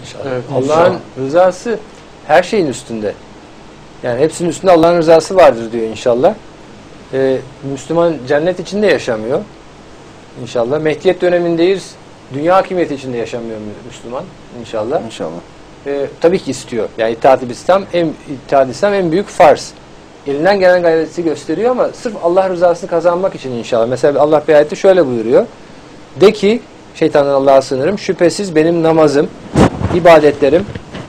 İnşallah. Evet, Allah'ın rızası her şeyin üstünde. Yani hepsinin üstünde Allah'ın rızası vardır diyor inşallah. Ee, Müslüman cennet içinde yaşamıyor. İnşallah. Mehdiyet dönemindeyiz. Dünya hakimiyeti içinde yaşamıyor Mü- Müslüman. İnşallah. İnşallah. Ee, tabii ki istiyor. Yani itaat İslam en itaat İslam en büyük farz. Elinden gelen gayreti gösteriyor ama sırf Allah rızasını kazanmak için inşallah. Mesela Allah bir ayette şöyle buyuruyor. De ki şeytandan Allah'a sığınırım. Şüphesiz benim namazım, ibadetlerim,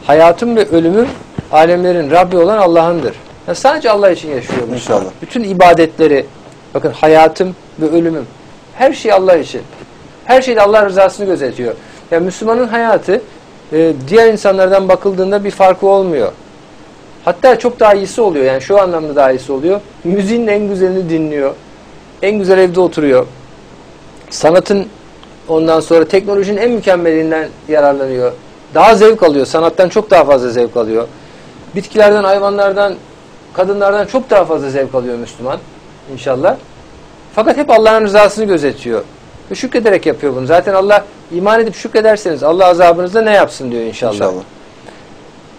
hayatım ve ölümüm alemlerin Rabbi olan Allah'ındır. Yani sadece Allah için yaşıyor Müslüman. İnşallah. Bütün ibadetleri, bakın hayatım ve ölümüm, her şey Allah için. Her şeyde Allah rızasını gözetiyor. Yani Müslümanın hayatı e, diğer insanlardan bakıldığında bir farkı olmuyor. Hatta çok daha iyisi oluyor. Yani şu anlamda daha iyisi oluyor. Müziğin en güzelini dinliyor. En güzel evde oturuyor. Sanatın ondan sonra teknolojinin en mükemmelinden yararlanıyor. Daha zevk alıyor. Sanattan çok daha fazla zevk alıyor. Bitkilerden, hayvanlardan, kadınlardan çok daha fazla zevk alıyor Müslüman. İnşallah. Fakat hep Allah'ın rızasını gözetiyor. Ve şükrederek yapıyor bunu. Zaten Allah iman edip şükrederseniz Allah azabınızda ne yapsın diyor inşallah. İnşallah.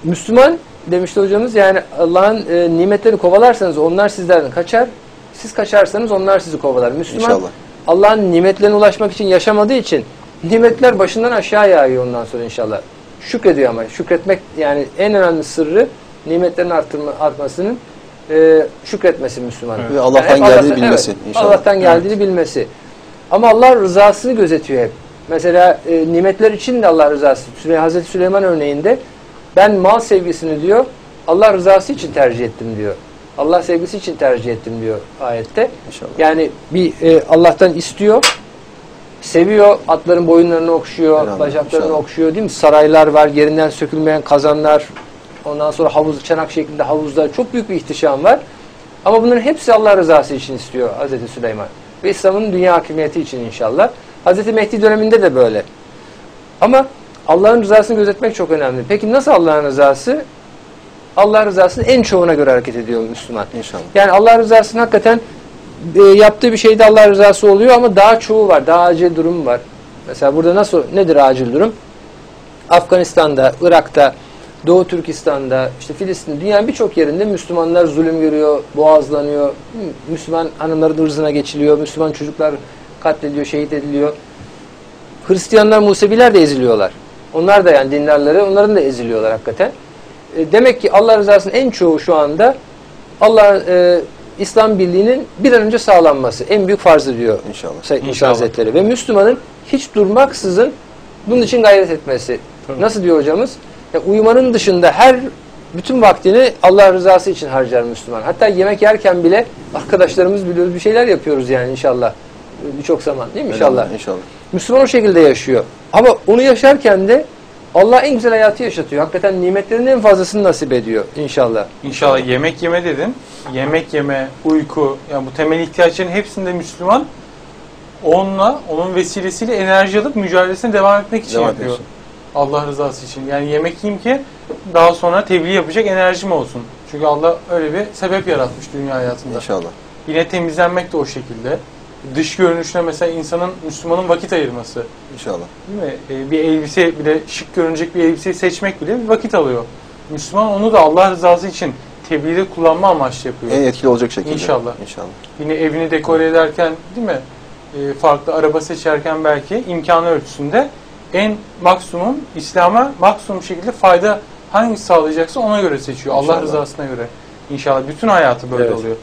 Müslüman demişti hocamız yani Allah'ın e, nimetlerini kovalarsanız onlar sizlerden kaçar. Siz kaçarsanız onlar sizi kovalar. Müslüman. Allah'ın nimetlerine ulaşmak için yaşamadığı için nimetler başından aşağı yağıyor ondan sonra inşallah. Şükrediyor ama şükretmek yani en önemli sırrı nimetlerin arttırma, artmasının e, şükretmesi Müslümanın. Evet. Ve Allah'tan hep geldiğini bilmesi evet, inşallah. Allah'tan geldiğini bilmesi. Ama Allah rızasını gözetiyor hep. Mesela e, nimetler için de Allah rızası. Süley Hazreti Süleyman örneğinde ben mal sevgisini diyor Allah rızası için tercih ettim diyor. Allah sevgisi için tercih ettim diyor ayette. İnşallah. Yani bir e, Allah'tan istiyor, seviyor, atların boyunlarını okşuyor, Elhamdülillah, bacaklarını inşallah. okşuyor değil mi? Saraylar var, yerinden sökülmeyen kazanlar, ondan sonra havuz, çanak şeklinde havuzlar, çok büyük bir ihtişam var. Ama bunların hepsi Allah rızası için istiyor Hazreti Süleyman. Ve İslam'ın dünya hakimiyeti için inşallah. Hazreti Mehdi döneminde de böyle. Ama Allah'ın rızasını gözetmek çok önemli. Peki nasıl Allah'ın rızası? Allah rızasının en çoğuna göre hareket ediyor Müslüman. İnşallah. Yani Allah rızasının hakikaten e, yaptığı bir şeyde Allah rızası oluyor ama daha çoğu var. Daha acil durum var. Mesela burada nasıl nedir acil durum? Afganistan'da, Irak'ta, Doğu Türkistan'da, işte Filistin, dünyanın birçok yerinde Müslümanlar zulüm görüyor, boğazlanıyor. Hı, Müslüman hanımların ırzına geçiliyor, Müslüman çocuklar katlediliyor, şehit ediliyor. Hristiyanlar, Museviler de eziliyorlar. Onlar da yani dinlerleri, onların da eziliyorlar hakikaten. E, demek ki Allah rızasının en çoğu şu anda Allah e, İslam birliğinin bir an önce sağlanması. En büyük farzı diyor İnşallah. Said İnşallah. Hazretleri. Ve Müslümanın hiç durmaksızın bunun için gayret etmesi. Tabii. Nasıl diyor hocamız? Ya, uyumanın dışında her bütün vaktini Allah rızası için harcar Müslüman. Hatta yemek yerken bile arkadaşlarımız biliyoruz bir şeyler yapıyoruz yani inşallah. Birçok zaman değil mi inşallah? Elhamdülillah, İnşallah. Müslüman o şekilde yaşıyor. Ama onu yaşarken de Allah en güzel hayatı yaşatıyor. Hakikaten nimetlerin en fazlasını nasip ediyor inşallah. İnşallah yemek yeme dedin. Yemek yeme, uyku, yani bu temel ihtiyaçların hepsinde Müslüman onunla, onun vesilesiyle enerji alıp mücadelesine devam etmek için Devam yapıyor. ediyorsun. Allah rızası için. Yani yemek yiyeyim ki daha sonra tebliğ yapacak enerjim olsun. Çünkü Allah öyle bir sebep yaratmış dünya hayatında. İnşallah. Yine temizlenmek de o şekilde. Dış görünüşüne mesela insanın, Müslümanın vakit ayırması. İnşallah. Değil mi? Ee, bir elbise bile, şık görünecek bir elbiseyi seçmek bile bir vakit alıyor. Müslüman onu da Allah rızası için tebliğde kullanma amaçlı yapıyor. En etkili olacak şekilde. İnşallah. İnşallah. Yine evini dekore ederken değil mi? Ee, farklı araba seçerken belki imkanı ölçüsünde en maksimum İslam'a maksimum şekilde fayda hangisi sağlayacaksa ona göre seçiyor. Allah İnşallah. rızasına göre. İnşallah bütün hayatı böyle Evet. oluyor.